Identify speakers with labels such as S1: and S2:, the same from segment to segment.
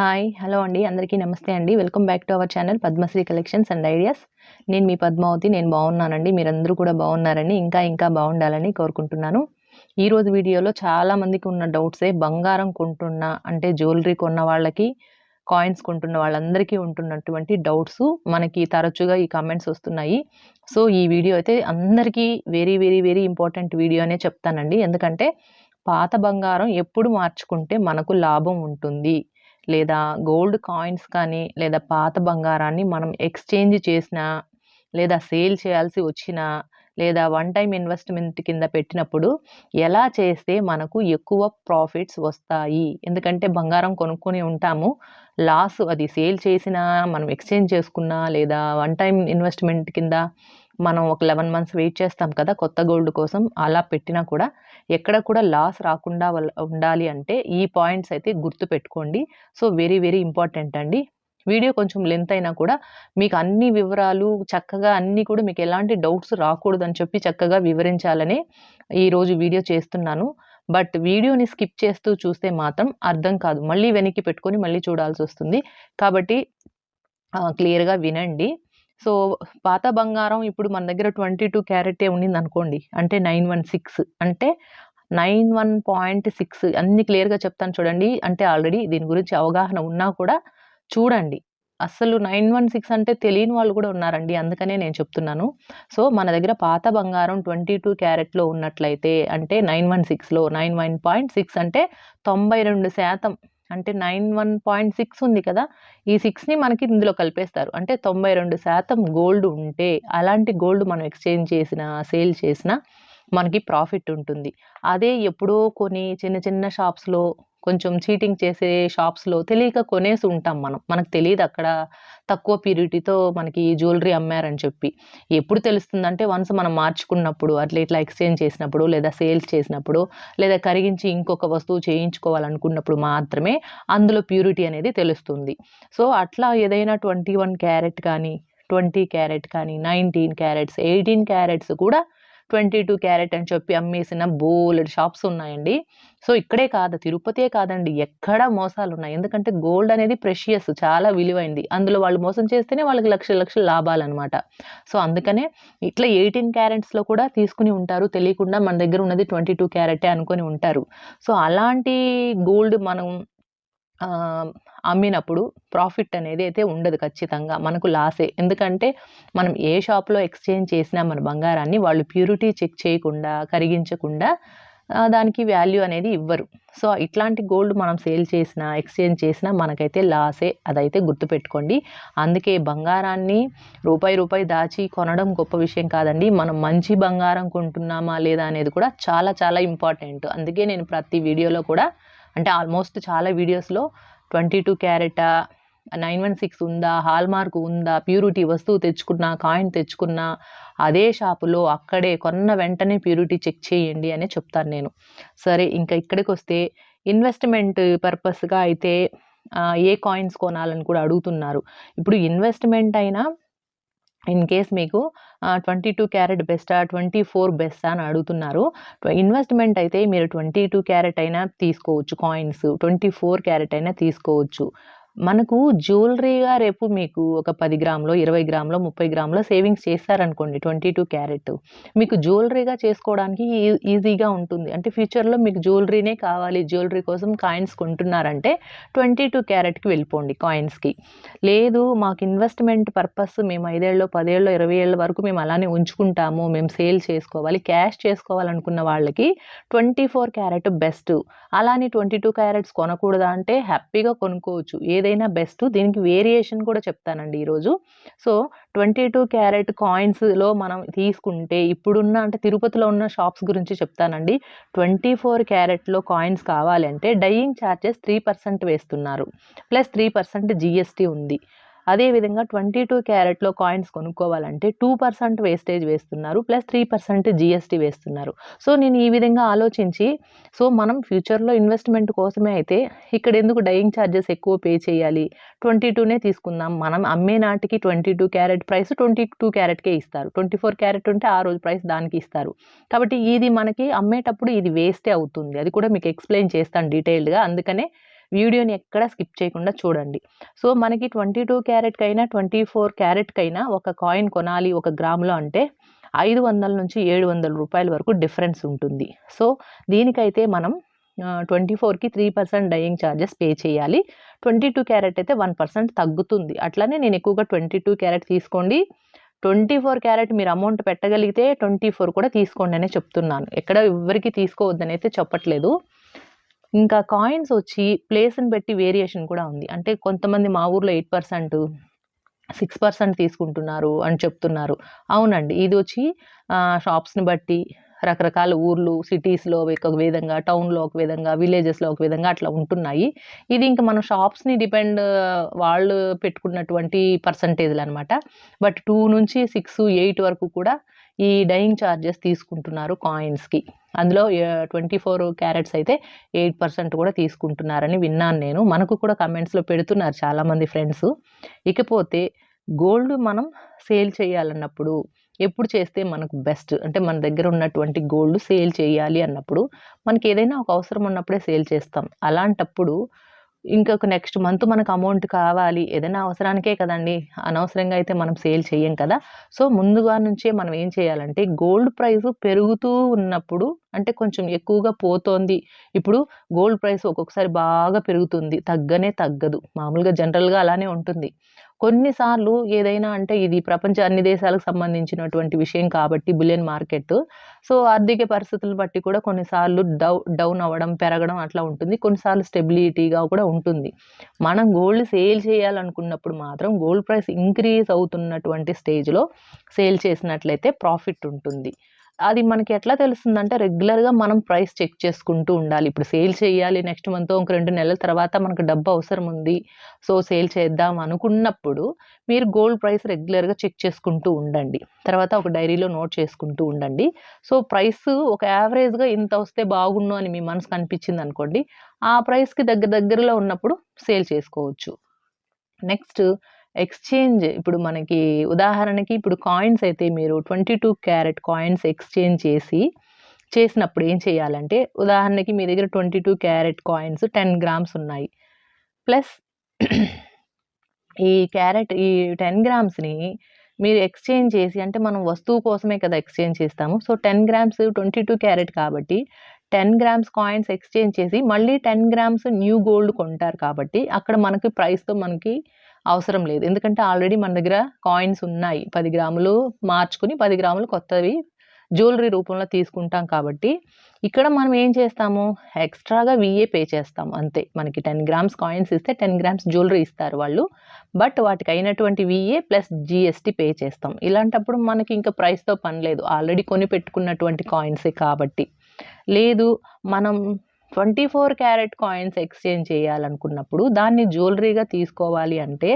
S1: Hi hello అండి. అందరికీ నమస్తే అండి. Welcome back to our channel Padmashri collections and ideas. నేను మీ పద్మావతి నేను బాగున్నానండి. మీరందరూ కూడా బాగున్నారని ఇంకా ఇంకా బాగుండాలని కోరుకుంటున్నాను. ఈరోజు వీడియోలో చాలామందికి ఉన్న డౌట్సే బంగారం కొంటున్న అంటే జ్యువెలరీ కొన్న వాళ్ళకి కాయిన్స్ కొంటున్న వాళ్ళందరికీ ఉంటున్నటువంటి డౌట్స్ మనకి తరచుగా ఈ కామెంట్స్ వస్తున్నాయి. సో ఈ వీడియో అయితే అందరికీ very very very important video అనే చెప్తానండి. ఎందుకంటే పాత బంగారం ఎప్పుడు మార్చుకుంటే మనకు లాభం ఉంటుంది. లేదా గోల్డ్ కాయిన్స్ కానీ లేదా పాత బంగారాన్ని మనం ఎక్స్చేంజ్ చేసినా లేదా సేల్ చేయాల్సి వచ్చినా లేదా వన్ టైం ఇన్వెస్ట్మెంట్ కింద పెట్టినప్పుడు ఎలా చేస్తే మనకు ఎక్కువ ప్రాఫిట్స్ వస్తాయి? ఎందుకంటే బంగారం కొనుక్కొని ఉంటాము. లాస్ అది సేల్ చేసినా మనం ఎక్స్చేంజ్ చేసుకున్నా లేదా వన్ టైం ఇన్వెస్ట్మెంట్ కింద మనం ఒక లెవెన్ మంత్స్ వెయిట్ చేస్తాం కదా కొత్త గోల్డ్ కోసం అలా పెట్టినా కూడా ఎక్కడ కూడా లాస్ రాకుండా ఉండాలి అంటే ఈ పాయింట్స్ అయితే గుర్తు పెట్టుకోండి. సో వెరీ వెరీ ఇంపార్టెంట్ అండి. వీడియో కొంచెం లెంత్ అయినా కూడా మీకు అన్ని వివరాలు చక్కగా అన్నీ కూడా మీకు ఎలాంటి డౌట్స్ రాకూడదని చెప్పి చక్కగా వివరించాలని ఈరోజు వీడియో చేస్తున్నాను. బట్ వీడియోని స్కిప్ చేస్తూ చూస్తే మాత్రం అర్థం కాదు. మళ్ళీ వెనక్కి పెట్టుకొని మళ్ళీ చూడాల్సి వస్తుంది. కాబట్టి క్లియర్గా వినండి. సో పాత బంగారం ఇప్పుడు మన దగ్గర ట్వంటీ టూ క్యారెటే ఉండింది అనుకోండి అంటే నైన్ వన్ సిక్స్ అంటే నైన్ వన్ పాయింట్ సిక్స్ అన్ని క్లియర్గా చెప్తాను చూడండి అంటే ఆల్రెడీ దీని గురించి అవగాహన ఉన్నా కూడా చూడండి. అసలు నైన్ వన్ సిక్స్ అంటే తెలియని వాళ్ళు కూడా ఉన్నారండి అందుకనే నేను చెప్తున్నాను. సో మన దగ్గర పాత బంగారం ట్వంటీ టూ క్యారెట్లో ఉన్నట్లయితే అంటే నైన్ వన్ సిక్స్లో నైన్ వన్ పాయింట్ సిక్స్ అంటే తొంభై రెండు శాతం అంటే నైన్ వన్ పాయింట్ సిక్స్ ఉంది కదా ఈ సిక్స్ని మనకి ఇందులో కలిపేస్తారు. అంటే తొంభై రెండు శాతం గోల్డ్ ఉంటే అలాంటి గోల్డ్ మనం ఎక్స్చేంజ్ చేసిన సేల్ చేసిన మనకి ప్రాఫిట్ ఉంటుంది. అదే ఎప్పుడో కొన్ని చిన్న చిన్న షాప్స్లో కొంచెం చీటింగ్ చేసే షాప్స్లో తెలియక కొనేసి ఉంటాం మనం. మనకు తెలియదు అక్కడ తక్కువ ప్యూరిటీతో మనకి జ్యువెలరీ అమ్మారని చెప్పి. ఎప్పుడు తెలుస్తుందంటే వన్స్ మనం మార్చుకున్నప్పుడు అట్లా ఇట్లా ఎక్స్చేంజ్ చేసినప్పుడు లేదా సేల్స్ చేసినప్పుడు లేదా కరిగించి ఇంకొక వస్తువు చేయించుకోవాలనుకున్నప్పుడు మాత్రమే అందులో ప్యూరిటీ అనేది తెలుస్తుంది. సో అట్లా ఏదైనా ట్వంటీ వన్ క్యారెట్ కానీ ట్వంటీ క్యారెట్ కానీ నైన్టీన్ క్యారెట్స్ ఎయిటీన్ క్యారెట్స్ కూడా ట్వంటీ టూ క్యారెట్ అని చెప్పి అమ్మేసిన బోలెడ్ షాప్స్ ఉన్నాయండి. సో ఇక్కడే కాదు తిరుపతే కాదండి. ఎక్కడ మోసాలు ఉన్నాయి ఎందుకంటే గోల్డ్ అనేది ప్రెషియస్ చాలా విలువైంది. అందులో వాళ్ళు మోసం చేస్తేనే వాళ్ళకి లక్షల లక్షల లాభాలు అనమాట సో అందుకనే ఇట్లా ఎయిటీన్ క్యారెట్స్లో కూడా తీసుకుని ఉంటారు. తెలియకుండా మన దగ్గర ఉన్నది ట్వంటీ టూ క్యారెటే అనుకొని ఉంటారు. సో అలాంటి గోల్డ్ మనం అమ్మినప్పుడు ప్రాఫిట్ అనేది అయితే ఉండదు ఖచ్చితంగా మనకు లాసే. ఎందుకంటే మనం ఏ షాప్లో ఎక్స్చేంజ్ చేసినా మన బంగారాన్ని వాళ్ళు ప్యూరిటీ చెక్ చేయకుండా కరిగించకుండా దానికి వాల్యూ అనేది ఇవ్వరు. సో ఇట్లాంటి గోల్డ్ మనం సేల్ చేసినా ఎక్స్చేంజ్ చేసినా మనకైతే లాసే. అదైతే గుర్తుపెట్టుకోండి. అందుకే బంగారాన్ని రూపాయి రూపాయి దాచి కొనడం గొప్ప విషయం కాదండి. మనం మంచి బంగారం కొంటున్నామా లేదా అనేది కూడా చాలా చాలా ఇంపార్టెంట్. అందుకే నేను ప్రతి వీడియోలో కూడా అంటే ఆల్మోస్ట్ చాలా వీడియోస్లో ట్వంటీ టూ క్యారెటా నైన్ వన్ సిక్స్ ఉందా హాల్మార్క్ ఉందా ప్యూరిటీ వస్తువు తెచ్చుకున్నా కాయిన్ తెచ్చుకున్నా అదే షాపులో అక్కడే కొన్న వెంటనే ప్యూరిటీ చెక్ చేయండి అని చెప్తాను నేను. సరే ఇంకా ఇక్కడికి వస్తే ఇన్వెస్ట్మెంట్ పర్పస్గా అయితే ఏ కాయిన్స్ కొనాలని కూడా అడుగుతున్నారు. ఇప్పుడు ఇన్వెస్ట్మెంట్ అయినా ఇన్ కేస్ మీకు ట్వంటీ టూ క్యారెట్ బెస్టా ట్వంటీ ఫోర్ బెస్టా అని అడుగుతున్నారు. ఇన్వెస్ట్మెంట్ అయితే మీరు ట్వంటీ టూ క్యారెట్ అయినా తీసుకోవచ్చు కాయిన్స్. ట్వంటీ ఫోర్ క్యారెట్ అయినా తీసుకోవచ్చు. మనకు జ్యువెలరీగా రేపు మీకు ఒక పది గ్రాములో ఇరవై గ్రాములో ముప్పై గ్రాములో సేవింగ్స్ చేస్తారనుకోండి ట్వంటీ టూ క్యారెట్. మీకు జ్యువెలరీగా చేసుకోవడానికి ఈ- ఈజీగా ఉంటుంది. అంటే ఫ్యూచర్లో మీకు జ్యువెలరీనే కావాలి. జ్యువెలరీ కోసం కాయిన్స్ కొంటున్నారంటే ట్వంటీ టూ క్యారెట్కి వెళ్ళిపోండి కాయిన్స్కి. లేదు మాకు ఇన్వెస్ట్మెంట్ పర్పస్ మేము ఐదేళ్ళు పదేళ్ళు ఇరవై ఏళ్ళ వరకు మేము అలానే ఉంచుకుంటాము. మేము సేల్ చేసుకోవాలి క్యాష్ చేసుకోవాలనుకున్న వాళ్ళకి ట్వంటీ ఫోర్ క్యారెట్ బెస్ట్. అలానే ట్వంటీ టూ క్యారెట్స్ కొనకూడదా అంటే హ్యాపీగా కొనుక్కోవచ్చు. ఏదైనా బెస్ట్ దీనికి వేరియేషన్ కూడా చెప్తానండి ఈరోజు. సో ట్వంటీ టూ క్యారెట్ కాయిన్స్లో మనం తీసుకుంటే ఇప్పుడున్న అంటే తిరుపతిలో ఉన్న షాప్స్ గురించి చెప్తానండి. ట్వంటీ ఫోర్ క్యారెట్లో కాయిన్స్ కావాలంటే dying dying charges three percent వేస్తున్నారు. ప్లస్ త్రీ పర్సెంట్ జిఎస్టీ ఉంది. అదేవిధంగా ట్వంటీ టూ క్యారెట్లో కాయిన్స్ కొనుక్కోవాలంటే టూ పర్సెంట్ వేస్టేజ్ వేస్తున్నారు ప్లస్ త్రీ పర్సెంట్ జిఎస్టీ వేస్తున్నారు. సో నేను ఈ విధంగా ఆలోచించి సో మనం ఫ్యూచర్లో ఇన్వెస్ట్మెంట్ కోసమే అయితే ఇక్కడ ఎందుకు డయింగ్ ఛార్జెస్ ఎక్కువ పే చేయాలి? ట్వంటీ టూనే తీసుకుందాం. మనం అమ్మే నాటికి twenty two carat price twenty two క్యారెట్కే ఇస్తారు. ట్వంటీ ఫోర్ క్యారెట్ ఉంటే ఆ రోజు ప్రైస్ దానికి ఇస్తారు. కాబట్టి ఇది మనకి అమ్మేటప్పుడు ఇది వేస్టే అవుతుంది. అది కూడా మీకు ఎక్స్ప్లెయిన్ చేస్తాను డీటెయిల్డ్గా అందుకనే వీడియోని ఎక్కడ స్కిప్ చేయకుండా చూడండి. సో మనకి ట్వంటీ టూ క్యారెట్కైనా ట్వంటీ ఫోర్ క్యారెట్కైనా ఒక కాయిన్ కొనాలి ఒక గ్రాములో అంటే ఐదు వందల నుంచి ఏడు వందల రూపాయల వరకు డిఫరెన్స్ ఉంటుంది. సో దీనికైతే మనం ట్వంటీ ఫోర్కి three percent dying charges pay చేయాలి. ట్వంటీ టూ క్యారెట్ అయితే వన్ పర్సెంట్ తగ్గుతుంది. అట్లానే నేను ఎక్కువగా ట్వంటీ టూ క్యారెట్ తీసుకోండి. ట్వంటీ ఫోర్ క్యారెట్ మీరు అమౌంట్ పెట్టగలిగితే ట్వంటీ ఫోర్ కూడా తీసుకోండి అనే చెప్తున్నాను. ఎక్కడ ఎవరికి తీసుకోవద్దని అయితే చెప్పట్లేదు. ఇంకా కాయిన్స్ వచ్చి ప్లేస్ని బట్టి వేరియేషన్ కూడా ఉంది. అంటే కొంతమంది మా ఊర్లో ఎయిట్ పర్సెంట్ సిక్స్ పర్సెంట్ తీసుకుంటున్నారు అని చెప్తున్నారు. అవునండి. ఇది వచ్చి షాప్స్ని బట్టి రకరకాల ఊర్లు సిటీస్లో ఒక విధంగా టౌన్లో ఒక విధంగా విలేజెస్లో ఒక విధంగా అట్లా ఉంటున్నాయి. ఇది ఇంకా మనం షాప్స్ని డిపెండ్ వాళ్ళు పెట్టుకున్నటువంటి పర్సంటేజ్లు అనమాట బట్ టూ నుంచి సిక్స్ ఎయిట్ వరకు కూడా ఈ డైయింగ్ ఛార్జెస్ తీసుకుంటున్నారు కాయిన్స్కి అందులో ట్వంటీ ఫోర్ క్యారెట్స్ అయితే ఎయిట్ పర్సెంట్ కూడా తీసుకుంటున్నారని విన్నాను నేను. మనకు కూడా కమెంట్స్లో పెడుతున్నారు చాలామంది ఫ్రెండ్స్ ఇకపోతే గోల్డ్ మనం సేల్ చేయాలన్నప్పుడు ఎప్పుడు చేస్తే మనకు బెస్ట్ అంటే మన దగ్గర ఉన్నటువంటి గోల్డ్ సేల్ చేయాలి అన్నప్పుడు మనకి ఏదైనా ఒక అవసరం ఉన్నప్పుడే సేల్ చేస్తాం. అలాంటప్పుడు ఇంకొక నెక్స్ట్ మంత్ మనకు అమౌంట్ కావాలి. ఏదైనా అవసరానికే కదండి. అనవసరంగా అయితే మనం సేల్ చేయం కదా. సో ముందుగా నుంచే మనం ఏం చేయాలంటే గోల్డ్ ప్రైస్ పెరుగుతూ ఉన్నప్పుడు అంటే కొంచెం ఎక్కువగా పోతోంది. ఇప్పుడు గోల్డ్ ప్రైస్ ఒక్కొక్కసారి బాగా పెరుగుతుంది. తగ్గనే తగ్గదు. మామూలుగా జనరల్గా అలానే ఉంటుంది. కొన్నిసార్లు ఏదైనా అంటే ఇది ప్రపంచ అన్ని దేశాలకు సంబంధించినటువంటి విషయం కాబట్టి బులియన్ మార్కెట్. సో ఆర్థిక పరిస్థితులను బట్టి కూడా కొన్నిసార్లు డౌ డౌన్ అవ్వడం పెరగడం అట్లా ఉంటుంది. కొన్నిసార్లు స్టెబిలిటీగా కూడా ఉంటుంది. మనం గోల్డ్ సేల్ చేయాలనుకున్నప్పుడు మాత్రం గోల్డ్ ప్రైస్ ఇంక్రీజ్ అవుతున్నటువంటి స్టేజ్లో సేల్ చేసినట్లయితే ప్రాఫిట్ ఉంటుంది. అది మనకి ఎట్లా తెలుస్తుందంటే రెగ్యులర్గా మనం ప్రైస్ చెక్ చేసుకుంటూ ఉండాలి. ఇప్పుడు సేల్ చేయాలి నెక్స్ట్ మంత్ ఒక రెండు నెలల తర్వాత మనకు డబ్బు అవసరం ఉంది. సో సేల్ చేద్దాం అనుకున్నప్పుడు మీరు గోల్డ్ ప్రైస్ రెగ్యులర్గా చెక్ చేసుకుంటూ ఉండండి. తర్వాత ఒక డైరీలో నోట్ చేసుకుంటూ ఉండండి. సో ప్రైస్ ఒక యావరేజ్గా ఇంత వస్తే బాగుండు అని మీ మనసుకు అనిపించింది అనుకోండి ఆ ప్రైస్కి దగ్గర దగ్గరలో ఉన్నప్పుడు సేల్ చేసుకోవచ్చు. నెక్స్ట్ ఎక్స్చేంజ్ ఇప్పుడు మనకి ఉదాహరణకి ఇప్పుడు కాయిన్స్ అయితే మీరు twenty two carat coins exchange చేసి చేసినప్పుడు ఏం చేయాలంటే ఉదాహరణకి మీ దగ్గర twenty two carat coins ten grams ఉన్నాయి. ప్లస్ ఈ క్యారెట్ ఈ టెన్ గ్రామ్స్ని మీరు ఎక్స్చేంజ్ చేసి అంటే మనం వస్తువు కోసమే కదా ఎక్స్చేంజ్ చేస్తాము. So ten grams twenty two carat కాబట్టి టెన్ గ్రామ్స్ కాయిన్స్ ఎక్స్చేంజ్ చేసి మళ్ళీ టెన్ గ్రామ్స్ న్యూ గోల్డ్ కొంటారు కాబట్టి అక్కడ మనకి ప్రైస్తో మనకి అవసరం లేదు. ఎందుకంటే ఆల్రెడీ మన దగ్గర కాయిన్స్ ఉన్నాయి. పది గ్రాములు మార్చుకుని పది గ్రాములు కొత్తవి జ్యువెలరీ రూపంలో తీసుకుంటాం కాబట్టి ఇక్కడ మనం ఏం చేస్తాము? ఎక్స్ట్రాగా విఏ పే చేస్తాం అంతే. మనకి టెన్ గ్రామ్స్ కాయిన్స్ ఇస్తే టెన్ గ్రామ్స్ జ్యువెలరీ ఇస్తారు వాళ్ళు. బట్ వాటికి అయినటువంటి విఏ ప్లస్ జిఎస్టీ పే చేస్తాం. ఇలాంటప్పుడు మనకి ఇంకా ప్రైస్తో పని లేదు. ఆల్రెడీ కొని పెట్టుకున్నటువంటి కాయిన్సే కాబట్టి. లేదు మనం twenty four carat coins exchange చేయాలనుకున్నప్పుడు దాన్ని జ్యువెలరీగా తీసుకోవాలి అంటే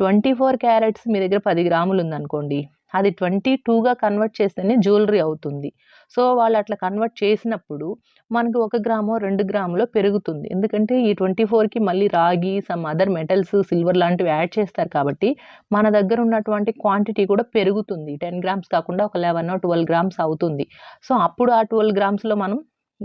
S1: ట్వంటీ ఫోర్ క్యారెట్స్ మీ దగ్గర పది గ్రాములు ఉందనుకోండి అది ట్వంటీ టూగా కన్వర్ట్ చేస్తేనే జ్యువెలరీ అవుతుంది. సో వాళ్ళు అట్లా కన్వర్ట్ చేసినప్పుడు మనకు ఒక గ్రాము రెండు గ్రాములో పెరుగుతుంది. ఎందుకంటే ఈ ట్వంటీ ఫోర్కి మళ్ళీ రాగి సమ్ అదర్ మెటల్స్ సిల్వర్ లాంటివి యాడ్ చేస్తారు కాబట్టి మన దగ్గర ఉన్నటువంటి క్వాంటిటీ కూడా పెరుగుతుంది. టెన్ గ్రామ్స్ కాకుండా ఒక లెవెన్ ట్వెల్వ్ గ్రామ్స్ అవుతుంది. సో అప్పుడు ఆ ట్వెల్వ్ గ్రామ్స్లో మనం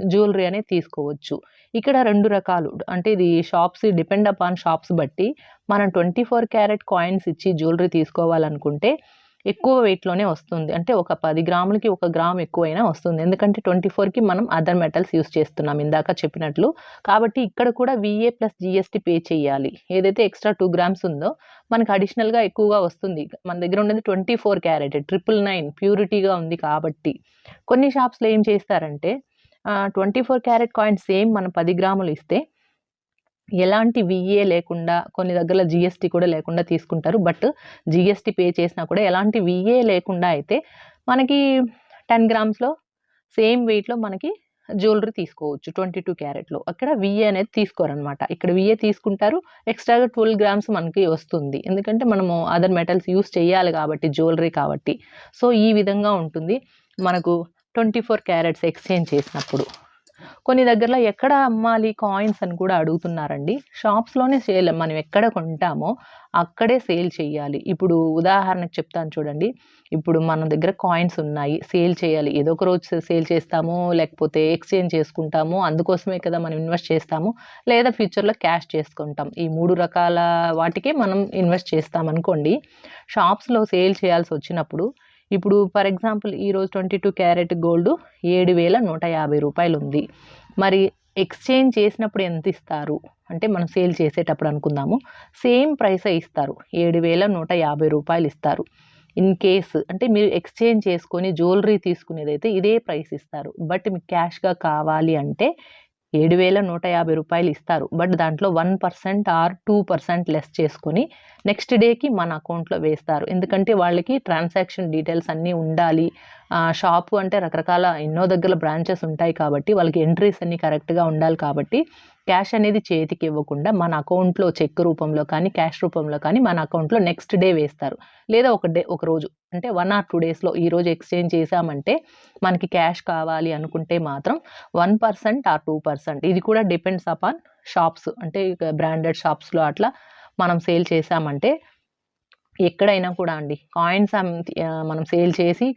S1: జ్యువెలరీ అనేది తీసుకోవచ్చు. ఇక్కడ రెండు రకాలు. అంటే ఇది షాప్స్ డిపెండ్ అపాన్ షాప్స్ బట్టి మనం ట్వంటీ ఫోర్ క్యారెట్ కాయిన్స్ ఇచ్చి జ్యువెలరీ తీసుకోవాలనుకుంటే ఎక్కువ వెయిట్లోనే వస్తుంది. అంటే ఒక పది గ్రాములకి ఒక గ్రామ్ ఎక్కువైనా వస్తుంది. ఎందుకంటే ట్వంటీ ఫోర్కి మనం అదర్ మెటల్స్ యూస్ చేస్తున్నాం ఇందాక చెప్పినట్లు. కాబట్టి ఇక్కడ కూడా విఏ ప్లస్ జిఎస్టీ పే చేయాలి. ఏదైతే ఎక్స్ట్రా టూ గ్రామ్స్ ఉందో మనకు అడిషనల్గా ఎక్కువగా వస్తుంది. మన దగ్గర ఉన్నది twenty four carat triple nine ప్యూరిటీగా ఉంది కాబట్టి. కొన్ని షాప్స్లో ఏం చేస్తారంటే twenty four carat coin same మనం పది గ్రాములు ఇస్తే ఎలాంటి విఏ లేకుండా కొన్ని దగ్గర జిఎస్టీ కూడా లేకుండా తీసుకుంటారు. బట్ జిఎస్టీ పే చేసినా కూడా ఎలాంటి విఏ లేకుండా అయితే మనకి టెన్ గ్రామ్స్లో సేమ్ వెయిట్లో మనకి జ్యువెలరీ తీసుకోవచ్చు ట్వంటీ టూ క్యారెట్లో. అక్కడ విఏ అనేది తీసుకోరనమాట ఇక్కడ విఏ తీసుకుంటారు ఎక్స్ట్రాగా ట్వెల్వ్ గ్రామ్స్ మనకి వస్తుంది. ఎందుకంటే మనము అదర్ మెటల్స్ యూస్ చేయాలి కాబట్టి జ్యువెలరీ కాబట్టి. సో ఈ విధంగా ఉంటుంది. మనకు ట్వంటీ ఫోర్ క్యారెట్స్ ఎక్స్చేంజ్ చేసినప్పుడు. కొన్ని దగ్గరలో ఎక్కడ అమ్మాలి కాయిన్స్ అని కూడా అడుగుతున్నారండి. షాప్స్లోనే సేల్ మనం ఎక్కడ కొంటామో అక్కడే సేల్ చేయాలి. ఇప్పుడు ఉదాహరణకు చెప్తాను చూడండి. ఇప్పుడు మన దగ్గర కాయిన్స్ ఉన్నాయి సేల్ చేయాలి. ఏదో ఒక రోజు సేల్ చేస్తాము లేకపోతే ఎక్స్చేంజ్ చేసుకుంటాము అందుకోసమే కదా మనం ఇన్వెస్ట్ చేస్తాము లేదా ఫ్యూచర్లో క్యాష్ చేసుకుంటాం. ఈ మూడు రకాల వాటికే మనం ఇన్వెస్ట్ చేస్తామనుకోండి షాప్స్లో సేల్ చేయాల్సి వచ్చినప్పుడు ఇప్పుడు ఫర్ ఎగ్జాంపుల్ ఈరోజు ట్వంటీ టూ క్యారెట్ గోల్డ్ ఏడు వేల నూట యాభై రూపాయలు ఉంది. మరి ఎక్స్చేంజ్ చేసినప్పుడు ఎంత ఇస్తారు? అంటే మనం సేల్ చేసేటప్పుడు అనుకుందాము. సేమ్ ప్రైసే ఇస్తారు. ఏడు వేల నూట యాభై రూపాయలు ఇస్తారు. ఇన్ కేస్ అంటే మీరు ఎక్స్చేంజ్ చేసుకొని జ్యువెలరీ తీసుకునేదైతే ఇదే ప్రైస్ ఇస్తారు. బట్ మీకు క్యాష్గా కావాలి అంటే ఏడు వేల నూట యాభై రూపాయలు ఇస్తారు. బట్ దాంట్లో one percent or two percent less చేసుకొని నెక్స్ట్ డేకి మన అకౌంట్లో వేస్తారు. ఎందుకంటే వాళ్ళకి ట్రాన్సాక్షన్ డీటెయిల్స్ అన్నీ ఉండాలి. షాపు అంటే రకరకాల ఎన్నో దగ్గర బ్రాంచెస్ ఉంటాయి కాబట్టి వాళ్ళకి ఎంట్రీస్ అన్నీ కరెక్ట్గా ఉండాలి కాబట్టి క్యాష్ అనేది చేతికి ఇవ్వకుండా మన అకౌంట్లో చెక్ రూపంలో కానీ క్యాష్ రూపంలో కానీ మన అకౌంట్లో నెక్స్ట్ డే వేస్తారు. లేదా ఒక డే ఒక రోజు అంటే వన్ ఆర్ టూ డేస్లో ఈరోజు ఎక్స్చేంజ్ చేసామంటే మనకి క్యాష్ కావాలి అనుకుంటే మాత్రం one percent or two percent ఇది కూడా డిపెండ్స్ అపాన్ షాప్స్ అంటే బ్రాండెడ్ షాప్స్లో అట్లా మనం సేల్ చేసామంటే ఎక్కడైనా కూడా అండి కాయిన్స్ మనం సేల్ చేసి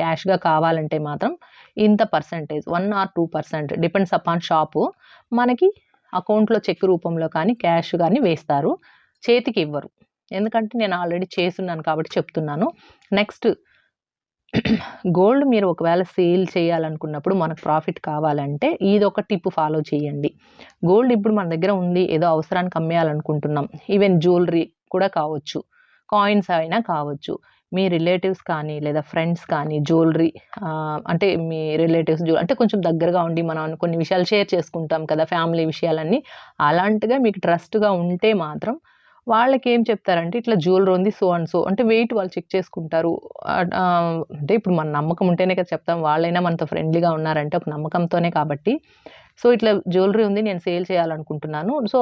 S1: క్యాష్గా కావాలంటే మాత్రం ఇంత percentage one or two percent depends upon shop మనకి అకౌంట్లో చెక్ రూపంలో కానీ క్యాష్ కానీ వేస్తారు చేతికి ఇవ్వరు. ఎందుకంటే నేను ఆల్రెడీ చేస్తున్నాను కాబట్టి చెప్తున్నాను. నెక్స్ట్ గోల్డ్ మీరు ఒకవేళ సేల్ చేయాలనుకున్నప్పుడు మనకు ప్రాఫిట్ కావాలంటే ఇది ఒక టిప్ ఫాలో చేయండి. గోల్డ్ ఇప్పుడు మన దగ్గర ఉంది ఏదో అవసరానికి అమ్మేయాలనుకుంటున్నాం. ఈవెన్ జ్యువెలరీ కూడా కావచ్చు కాయిన్స్ అయినా కావచ్చు. మీ రిలేటివ్స్ కానీ లేదా ఫ్రెండ్స్ కానీ జ్యువెలరీ అంటే మీ రిలేటివ్స్ జ్యువెల్ అంటే కొంచెం దగ్గరగా ఉండి మనం కొన్ని విషయాలు షేర్ చేసుకుంటాం కదా ఫ్యామిలీ విషయాలన్నీ. అలాంటిగా మీకు ట్రస్ట్గా ఉంటే మాత్రం వాళ్ళకి ఏం చెప్తారంటే ఇట్లా జ్యువెలరీ ఉంది సో అండ్ సో అంటే వెయిట్ వాళ్ళు చెక్ చేసుకుంటారు. అంటే ఇప్పుడు మన నమ్మకం ఉంటేనే కదా చెప్తాం. వాళ్ళైనా మనతో ఫ్రెండ్లీగా ఉన్నారంటే ఒక నమ్మకంతోనే కాబట్టి. సో ఇట్లా జ్యువెలరీ ఉంది నేను సేల్ చేయాలనుకుంటున్నాను. సో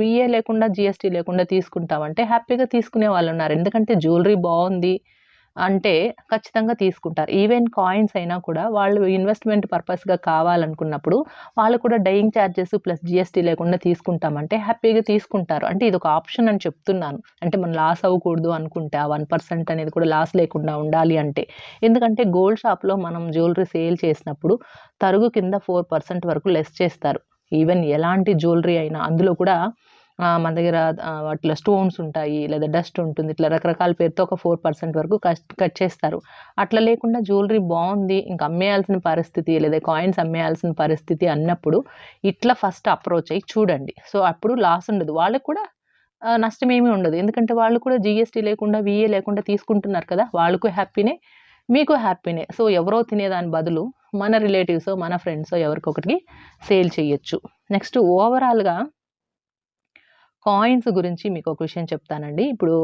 S1: విఏ లేకుండా జిఎస్టీ లేకుండా తీసుకుంటామంటే హ్యాపీగా తీసుకునే వాళ్ళు ఉన్నారు. ఎందుకంటే జ్యువెలరీ బాగుంది. అంటే ఖచ్చితంగా తీసుకుంటారు. ఈవెన్ కాయిన్స్ అయినా కూడా వాళ్ళు ఇన్వెస్ట్మెంట్ పర్పస్గా కావాలనుకున్నప్పుడు వాళ్ళు కూడా డైయింగ్ ఛార్జెస్ ప్లస్ జిఎస్టీ లేకుండా తీసుకుంటామంటే హ్యాపీగా తీసుకుంటారు. అంటే ఇది ఒక ఆప్షన్ అని చెప్తున్నాను. అంటే మనం లాస్ అవ్వకూడదు అనుకుంటే ఆ వన్ పర్సెంట్ అనేది కూడా లాస్ లేకుండా ఉండాలి అంటే. ఎందుకంటే గోల్డ్ షాప్లో మనం జ్యువెలరీ సేల్ చేసినప్పుడు తరుగు కింద ఫోర్ పర్సెంట్ వరకు లెస్ చేస్తారు. ఈవెన్ ఎలాంటి జ్యువెలరీ అయినా అందులో కూడా మన దగ్గర అట్లా స్టోన్స్ ఉంటాయి లేదా డస్ట్ ఉంటుంది ఇట్లా రకరకాల పేరుతో ఒక ఫోర్ పర్సెంట్ వరకు కట్ చేస్తారు. అట్లా లేకుండా జ్యువెలరీ బాగుంది ఇంకా అమ్మేయాల్సిన పరిస్థితి లేదా కాయిన్స్ అమ్మేయాల్సిన పరిస్థితి అన్నప్పుడు ఇట్లా ఫస్ట్ అప్రోచ్ అయ్యి చూడండి. సో అప్పుడు లాస్ ఉండదు. వాళ్ళకు కూడా నష్టం ఏమీ ఉండదు. ఎందుకంటే వాళ్ళు కూడా జిఎస్టీ లేకుండా విఏ లేకుండా తీసుకుంటున్నారు కదా వాళ్ళకు హ్యాపీనే మీకు హ్యాపీనే సో ఎవరో తినేదాని బదులు మన రిలేటివ్స్ మన ఫ్రెండ్స్ ఎవరికొకటికి సేల్ చేయొచ్చు. నెక్స్ట్ ఓవరాల్గా కాయిన్స్ గురించి మీకు ఒక విషయం చెప్తానండి. ఇప్పుడు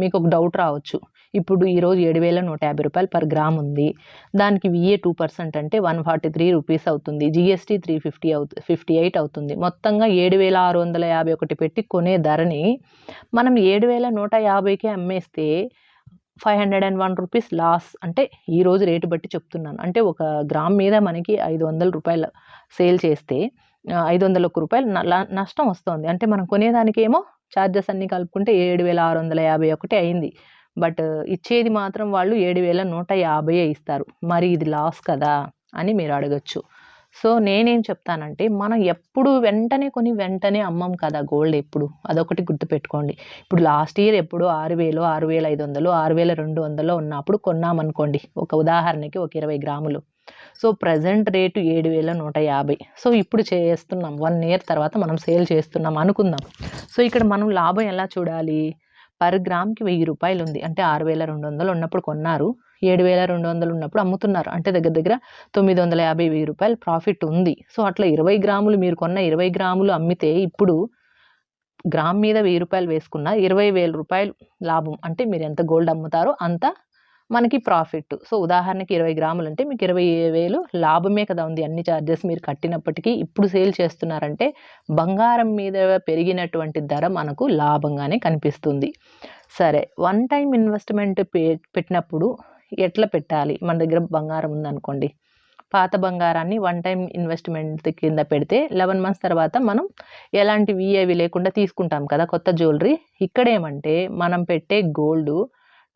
S1: మీకు ఒక డౌట్ రావచ్చు. ఇప్పుడు ఈరోజు ఏడు వేల నూట యాభై రూపాయలు పర్ గ్రామ్ ఉంది. దానికి విఏ టూ పర్సెంట్ అంటే వన్ ఫార్టీ త్రీ రూపీస్ అవుతుంది. జిఎస్టీ త్రీ ఫిఫ్టీ అవుతుంది ఫిఫ్టీ ఎయిట్ అవుతుంది. మొత్తంగా ఏడు వేల ఆరు వందల యాభై ఒకటి పెట్టి కొనే ధరని మనం ఏడు వేల నూట యాభైకి అమ్మేస్తే five hundred and one rupees loss అంటే ఈరోజు రేటు బట్టి చెప్తున్నాను. అంటే ఒక గ్రామ్ మీద మనకి ఐదు వందల రూపాయలు సేల్ చేస్తే ఐదు వందల ఒక్క రూపాయలు నష్టం వస్తుంది. అంటే మనం కొనేదానికేమో ఛార్జెస్ అన్నీ కలుపుకుంటే ఏడు వేల ఆరు వందల యాభై ఒకటి అయింది. బట్ ఇచ్చేది మాత్రం వాళ్ళు ఏడు వేల నూట యాభై ఇస్తారు. మరి ఇది లాస్ కదా అని మీరు అడగచ్చు. సో నేనేం చెప్తానంటే మనం ఎప్పుడు వెంటనే కొని వెంటనే అమ్మం కదా గోల్డ్ ఎప్పుడు. అదొకటి గుర్తుపెట్టుకోండి. ఇప్పుడు లాస్ట్ ఇయర్ ఎప్పుడు ఆరు వేలు ఆరు వేల ఐదు వందలు ఆరు వేల రెండు వందలు ఉన్నప్పుడు కొన్నామనుకోండి. ఒక ఉదాహరణకి ఒక ఇరవై గ్రాములు. సో ప్రజెంట్ రేటు ఏడు వేల నూట యాభై. సో ఇప్పుడు చేస్తున్నాం. వన్ ఇయర్ తర్వాత మనం సేల్ చేస్తున్నాం అనుకుందాం. సో ఇక్కడ మనం లాభం ఎలా చూడాలి? పర్ గ్రామ్కి వెయ్యి రూపాయలు ఉంది అంటే ఆరు వేల రెండు వందలు ఉన్నప్పుడు కొన్నారు. ఏడు వేల రెండు వందలు ఉన్నప్పుడు అమ్ముతున్నారు. అంటే దగ్గర దగ్గర తొమ్మిది వందల యాభై వెయ్యి రూపాయలు ప్రాఫిట్ ఉంది. సో అట్లా ఇరవై గ్రాములు మీరు కొన్న ఇరవై గ్రాములు అమ్మితే ఇప్పుడు గ్రామ్ మీద వెయ్యి రూపాయలు వేసుకున్న ఇరవై వేల రూపాయలు లాభం. అంటే మీరు ఎంత గోల్డ్ అమ్ముతారో అంత మనకి ప్రాఫిట్. సో ఉదాహరణకి ఇరవై గ్రాములు అంటే మీకు ఇరవై వేలు లాభమే కదా ఉంది. అన్ని ఛార్జెస్ మీరు కట్టినప్పటికీ ఇప్పుడు సేల్ చేస్తున్నారంటే బంగారం మీద పెరిగినటువంటి ధర మనకు లాభంగానే కనిపిస్తుంది. సరే వన్ టైం ఇన్వెస్ట్మెంట్ పెట్టినప్పుడు ఎట్లా పెట్టాలి? మన దగ్గర బంగారం ఉందనుకోండి. పాత బంగారాన్ని వన్ టైం ఇన్వెస్ట్మెంట్ కింద పెడితే లెవెన్ మంత్స్ తర్వాత మనం ఎలాంటి విఏవి లేకుండా తీసుకుంటాం కదా కొత్త జ్యువెలరీ. ఇక్కడేమంటే మనం పెట్టే గోల్డ్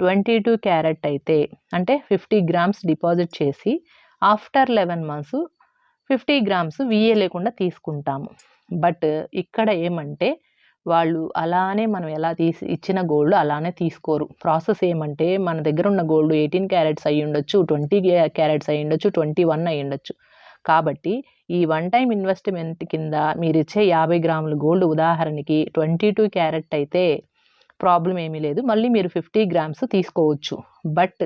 S1: ట్వంటీ టూ క్యారెట్ అయితే అంటే ఫిఫ్టీ గ్రామ్స్ డిపాజిట్ చేసి after eleven months fifty grams VA లేకుండా తీసుకుంటాము. బట్ ఇక్కడ ఏమంటే వాళ్ళు అలానే మనం ఎలా తీసి ఇచ్చిన గోల్డ్ అలానే తీసుకోరు. ప్రాసెస్ ఏమంటే మన దగ్గర ఉన్న గోల్డ్ ఎయిటీన్ క్యారెట్స్ అయ్యి ఉండొచ్చు ట్వంటీ క్యారెట్స్ అయ్యి ఉండొచ్చు ట్వంటీ వన్ అయ్యి ఉండొచ్చు. కాబట్టి ఈ వన్ టైం ఇన్వెస్ట్మెంట్ కింద మీరు ఇచ్చే యాభై గ్రాముల గోల్డ్ ఉదాహరణకి ట్వంటీ టూ క్యారెట్ అయితే ప్రాబ్లం ఏమీ లేదు. మళ్ళీ మీరు ఫిఫ్టీ గ్రామ్స్ తీసుకోవచ్చు. బట్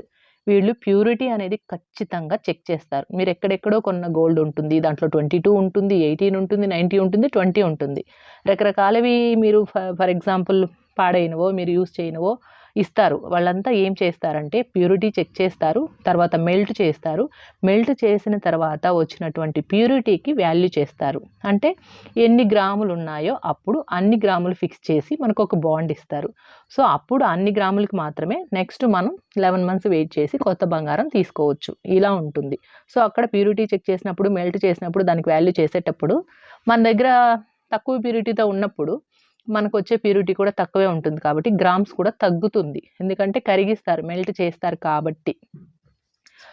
S1: వీళ్ళు ప్యూరిటీ అనేది ఖచ్చితంగా చెక్ చేస్తారు. మీరు ఎక్కడెక్కడో కొన్న గోల్డ్ ఉంటుంది. దాంట్లో ట్వంటీ టూ ఉంటుంది ఎయిటీన్ ఉంటుంది నైంటీ ఉంటుంది ట్వంటీ ఉంటుంది. రకరకాలవి మీరు ఫర్ ఎగ్జాంపుల్ పాడైనవో మీరు యూస్ చేయనవో ఇస్తారు. వాళ్ళంతా ఏం చేస్తారంటే ప్యూరిటీ చెక్ చేస్తారు. తర్వాత మెల్ట్ చేస్తారు. మెల్ట్ చేసిన తర్వాత వచ్చినటువంటి ప్యూరిటీకి వాల్యూ చేస్తారు. అంటే ఎన్ని గ్రాములు ఉన్నాయో అప్పుడు అన్ని గ్రాములు ఫిక్స్ చేసి మనకు ఒక బాండ్ ఇస్తారు. సో అప్పుడు అన్ని గ్రాములకి మాత్రమే నెక్స్ట్ మనం లెవెన్ మంత్స్ వెయిట్ చేసి కొత్త బంగారం తీసుకోవచ్చు. ఇలా ఉంటుంది. సో అక్కడ ప్యూరిటీ చెక్ చేసినప్పుడు మెల్ట్ చేసినప్పుడు దానికి వాల్యూ చేసేటప్పుడు మన దగ్గర తక్కువ ప్యూరిటీతో ఉన్నప్పుడు మనకు వచ్చే ప్యూరిటీ కూడా తక్కువే ఉంటుంది కాబట్టి గ్రామ్స్ కూడా తగ్గుతుంది. ఎందుకంటే కరిగిస్తారు మెల్ట్ చేస్తారు కాబట్టి.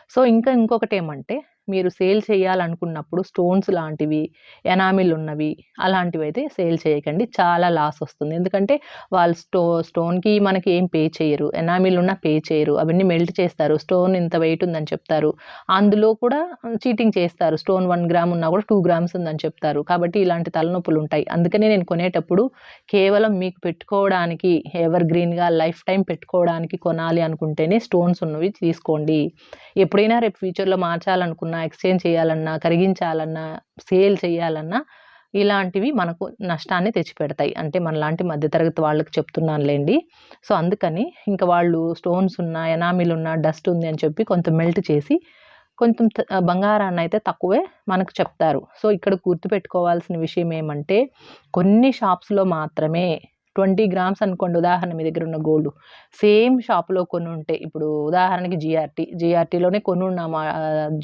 S1: సో ఇంకా ఇంకొకటి ఏమంటే మీరు సేల్ చేయాలనుకున్నప్పుడు స్టోన్స్ లాంటివి ఎనామిల్ ఉన్నవి అలాంటివి అయితే సేల్ చేయకండి. చాలా లాస్ వస్తుంది. ఎందుకంటే వాళ్ళు స్టో స్టోన్కి మనకి ఏం పే చేయరు. ఎనామిల్ ఉన్న పే చేయరు. అవన్నీ మెల్ట్ చేస్తారు. స్టోన్ ఇంత వెయిట్ ఉందని చెప్తారు. అందులో కూడా చీటింగ్ చేస్తారు. స్టోన్ వన్ గ్రామ్ ఉన్నా కూడా టూ గ్రామ్స్ ఉందని చెప్తారు. కాబట్టి ఇలాంటి తలనొప్పులు ఉంటాయి. అందుకనే నేను కొనేటప్పుడు కేవలం మీకు పెట్టుకోవడానికి ఎవర్ గ్రీన్గా లైఫ్ టైం పెట్టుకోవడానికి కొనాలి అనుకుంటేనే స్టోన్స్ ఉన్నవి తీసుకోండి. ఎప్పుడైనా రేపు ఫ్యూచర్లో మార్చాలనుకున్నా ఎక్స్చేంజ్ చేయాలన్నా కరిగించాలన్నా సేల్ చేయాలన్నా ఇలాంటివి మనకు నష్టాన్ని తెచ్చిపెడతాయి. అంటే మనలాంటి మధ్యతరగతి వాళ్ళకి చెప్తున్నానులేండి. సో అందుకని ఇంకా వాళ్ళు స్టోన్స్ ఉన్న ఎనామిల్ ఉన్న డస్ట్ ఉంది అని చెప్పి కొంత మెల్ట్ చేసి కొంచెం బంగారాన్ని అయితే తక్కువే మనకు చెప్తారు. సో ఇక్కడ గుర్తుపెట్టుకోవాల్సిన విషయం ఏమంటే కొన్ని షాప్స్లో మాత్రమే ట్వంటీ గ్రామ్స్ అనుకోండి ఉదాహరణ మీ దగ్గర ఉన్న గోల్డ్. సేమ్ షాప్లో కొన్ని ఉంటాయి ఇప్పుడు ఉదాహరణకి జిఆర్టీ జిఆర్టీలోనే కొన్ని ఉన్నాం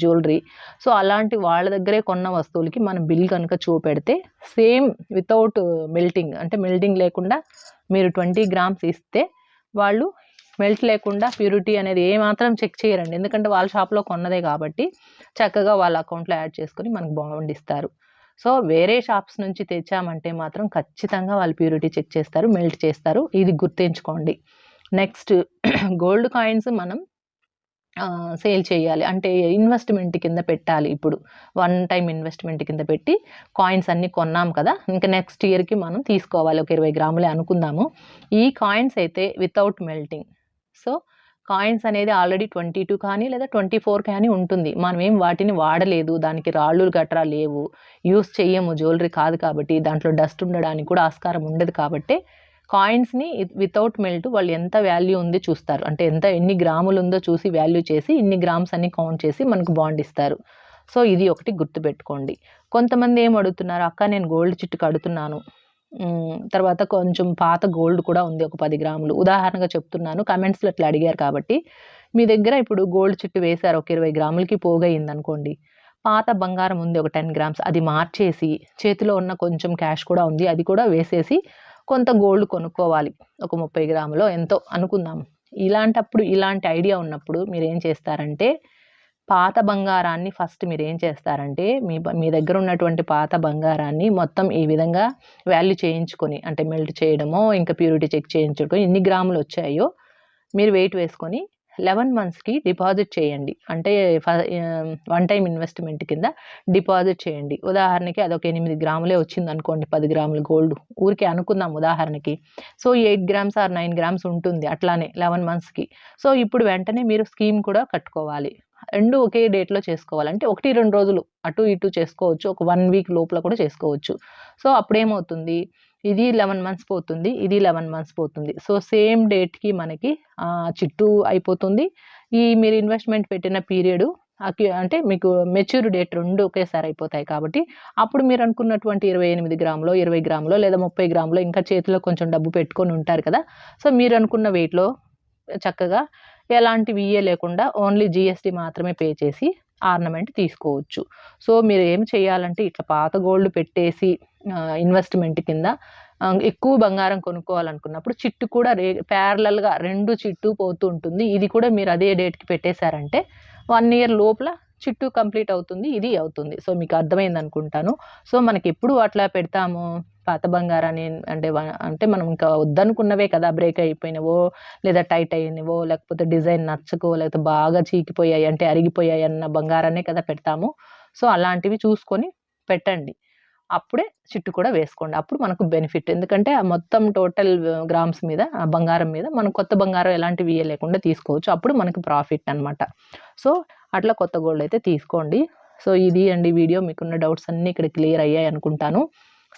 S1: జ్యువెలరీ. సో అలాంటి వాళ్ళ దగ్గరే కొన్న వస్తువులకి మనం బిల్ కనుక చూపెడితే సేమ్ వితౌట్ మెల్టింగ్ అంటే మెల్టింగ్ లేకుండా మీరు ట్వంటీ గ్రామ్స్ ఇస్తే వాళ్ళు మెల్ట్ లేకుండా ప్యూరిటీ అనేది ఏమాత్రం చెక్ చేయరండి. ఎందుకంటే వాళ్ళ షాప్లో కొన్నదే కాబట్టి చక్కగా వాళ్ళ అకౌంట్లో యాడ్ చేసుకొని మనకు బాగుండిస్తారు సో వేరే షాప్స్ నుంచి తెచ్చామంటే మాత్రం ఖచ్చితంగా వాళ్ళు ప్యూరిటీ చెక్ చేస్తారు మెల్ట్ చేస్తారు. ఇది గుర్తుంచుకోండి. నెక్స్ట్ గోల్డ్ కాయిన్స్ మనం సేల్ చేయాలి. అంటే ఇన్వెస్ట్మెంట్ కింద పెట్టాలి ఇప్పుడు. వన్ టైం ఇన్వెస్ట్మెంట్ కింద పెట్టి కాయిన్స్ అన్నీ కొన్నాం కదా. ఇంకా నెక్స్ట్ ఇయర్కి మనం తీసుకోవాలి. ఒక ఇరవై గ్రాములే అనుకుందాము. ఈ కాయిన్స్ అయితే వితౌట్ మెల్టింగ్. సో కాయిన్స్ అనేది ఆల్రెడీ ట్వంటీ టూ కానీ లేదా ట్వంటీ ఫోర్ కానీ ఉంటుంది. మనం ఏం వాటిని వాడలేదు. దానికి రాళ్ళు గట్రా లేవు. యూస్ చెయ్యము. జ్యువెలరీ కాదు కాబట్టి దాంట్లో డస్ట్ ఉండడానికి కూడా ఆస్కారం ఉండదు కాబట్టి కాయిన్స్ని వితౌట్ మెల్ట్ వాళ్ళు ఎంత వాల్యూ ఉంది చూస్తారు. అంటే ఎంత ఎన్ని గ్రాములు ఉందో చూసి వాల్యూ చేసి ఇన్ని గ్రామ్స్ అన్ని కౌంట్ చేసి మనకు బాండ్ ఇస్తారు. సో ఇది ఒకటి గుర్తుపెట్టుకోండి. కొంతమంది ఏం అడుగుతున్నారు? అక్క నేను గోల్డ్ చిట్టు కడుతున్నాను. తర్వాత కొంచెం పాత గోల్డ్ కూడా ఉంది ఒక పది గ్రాములు. ఉదాహరణగా చెప్తున్నాను కమెంట్స్లో అట్లా అడిగారు కాబట్టి. మీ దగ్గర ఇప్పుడు గోల్డ్ చిట్టు వేశారు ఒక ఇరవై గ్రాములకి పోగయింది అనుకోండి పాత బంగారం ఉంది ఒక టెన్ గ్రామ్స్. అది మార్చేసి చేతిలో ఉన్న కొంచెం క్యాష్ కూడా ఉంది అది కూడా వేసేసి కొంత గోల్డ్ కొనుక్కోవాలి. ఒక ముప్పై గ్రాములో ఎంతో అనుకుందాం. ఇలాంటప్పుడు ఇలాంటి ఐడియా ఉన్నప్పుడు మీరు ఏం చేస్తారంటే పాత బంగారాన్ని ఫస్ట్ మీరు ఏం చేస్తారంటే మీ బ- మీ దగ్గర ఉన్నటువంటి పాత బంగారాన్ని మొత్తం ఈ విధంగా వాల్యూ చేయించుకొని అంటే మెల్ట్ చేయడమో ఇంకా ప్యూరిటీ చెక్ చేయించుకొని ఎన్ని గ్రాములు వచ్చాయో మీరు వెయిట్ వేసుకొని లెవెన్ మంత్స్కి డిపాజిట్ చేయండి. అంటే వన్ టైం ఇన్వెస్ట్మెంట్ కింద డిపాజిట్ చేయండి. ఉదాహరణకి అదొక ఎనిమిది గ్రాములే వచ్చింది అనుకోండి పది గ్రాములు గోల్డ్. ఊరికే అనుకుందాం ఉదాహరణకి. So eight grams or nine grams ఉంటుంది అట్లానే లెవెన్ మంత్స్కి. సో ఇప్పుడు వెంటనే మీరు స్కీమ్ కూడా కట్టుకోవాలి. రెండు ఒకే డేట్లో చేసుకోవాలంటే ఒకటి రెండు రోజులు అటు ఇటు చేసుకోవచ్చు. ఒక వన్ వీక్ లోపల కూడా చేసుకోవచ్చు. సో అప్పుడేమవుతుంది? ఇది లెవెన్ మంత్స్ పోతుంది. ఇది లెవెన్ మంత్స్ పోతుంది. సో సేమ్ డేట్కి మనకి చిట్టు అయిపోతుంది. ఈ మీరు ఇన్వెస్ట్మెంట్ పెట్టిన పీరియడ్ అంటే మీకు మెచ్యూర్ డేట్ రెండు ఒకేసారి అయిపోతాయి కాబట్టి అప్పుడు మీరు అనుకున్నటువంటి ఇరవై ఎనిమిది గ్రాములో ఇరవై గ్రాములో లేదా ముప్పై గ్రాములో ఇంకా చేతిలో కొంచెం డబ్బు పెట్టుకొని ఉంటారు కదా. సో మీరు అనుకున్న వెయిట్లో చక్కగా ఎలాంటి విఏ లేకుండా ఓన్లీ జిఎస్టీ మాత్రమే పే చేసి ఆర్నమెంట్ తీసుకోవచ్చు. సో మీరు ఏం చేయాలంటే ఇట్లా పాత గోల్డ్ పెట్టేసి ఇన్వెస్ట్మెంట్ కింద ఎక్కువ బంగారం కొనుక్కోవాలనుకున్నప్పుడు చిట్టు కూడా రే ప్యారలల్గా రెండు చిట్టు పోతూ ఉంటుంది. ఇది కూడా మీరు అదే డేట్కి పెట్టేశారంటే వన్ ఇయర్ లోపల చిట్టు కంప్లీట్ అవుతుంది ఇది అవుతుంది. సో మీకు అర్థమైంది అనుకుంటాను. సో మనకి ఎప్పుడు అట్లా పెడతాము? పాత బంగారాన్ని అంటే అంటే మనం ఇంకా వద్దనుకున్నవే కదా బ్రేక్ అయిపోయినవో లేదా టైట్ అయినవో లేకపోతే డిజైన్ నచ్చకో లేకపోతే బాగా చీకిపోయాయి అంటే అరిగిపోయాయి అన్న బంగారాన్నే కదా పెడతాము. సో అలాంటివి చూసుకొని పెట్టండి. అప్పుడే చిట్టు కూడా వేసుకోండి. అప్పుడు మనకు బెనిఫిట్. ఎందుకంటే ఆ మొత్తం టోటల్ గ్రామ్స్ మీద ఆ బంగారం మీద మనం కొత్త బంగారం ఎలాంటివి లేకుండా తీసుకోవచ్చు. అప్పుడు మనకి ప్రాఫిట్ అనమాట సో అట్లా కొత్త గోల్డ్ అయితే తీసుకోండి. సో ఇది అండి వీడియో. మీకున్న డౌట్స్ అన్నీ ఇక్కడ క్లియర్ అయ్యాయి అనుకుంటాను.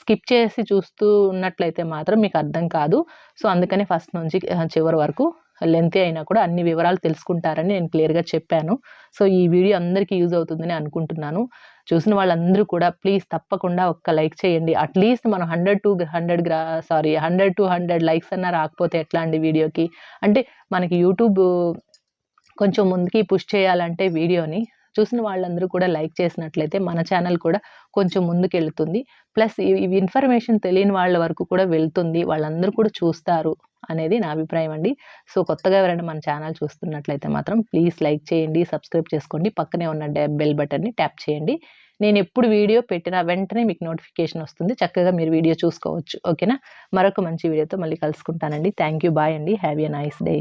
S1: స్కిప్ చేసి చూస్తూ ఉన్నట్లయితే మాత్రం మీకు అర్థం కాదు. సో అందుకని ఫస్ట్ నుంచి చివరి వరకు లెంత్ అయినా కూడా అన్ని వివరాలు తెలుసుకుంటారని నేను క్లియర్గా చెప్పాను. సో ఈ వీడియో అందరికీ యూజ్ అవుతుందని అనుకుంటున్నాను. చూసిన వాళ్ళందరూ కూడా ప్లీజ్ తప్పకుండా ఒక్క లైక్ చేయండి. అట్లీస్ట్ మనం hundred to hundred gram sorry hundred to hundred likes అన్నా రాకపోతే ఎట్లా అండి వీడియోకి? అంటే మనకి యూట్యూబ్ కొంచెం ముందుకి పుష్ చేయాలంటే వీడియోని. చూసిన వాళ్ళందరూ కూడా లైక్ చేసినట్లయితే మన ఛానల్ కూడా కొంచెం ముందుకెళ్తుంది. ప్లస్ ఈ ఇన్ఫర్మేషన్ తెలియని వాళ్ళ వరకు కూడా వెళ్తుంది. వాళ్ళందరూ కూడా చూస్తారు అనేది నా అభిప్రాయం అండి. సో కొత్తగా ఎవరైనా మన ఛానల్ చూస్తున్నట్లయితే మాత్రం ప్లీజ్ లైక్ చేయండి సబ్స్క్రైబ్ చేసుకోండి. పక్కనే ఉన్న బెల్ బటన్ని ట్యాప్ చేయండి. నేను ఎప్పుడు వీడియో పెట్టినా వెంటనే మీకు నోటిఫికేషన్ వస్తుంది. చక్కగా మీరు వీడియో చూసుకోవచ్చు. ఓకేనా మరొక మంచి వీడియోతో మళ్ళీ కలుసుకుంటానండి. థ్యాంక్ యూ బాయ్ అండి. Have a nice day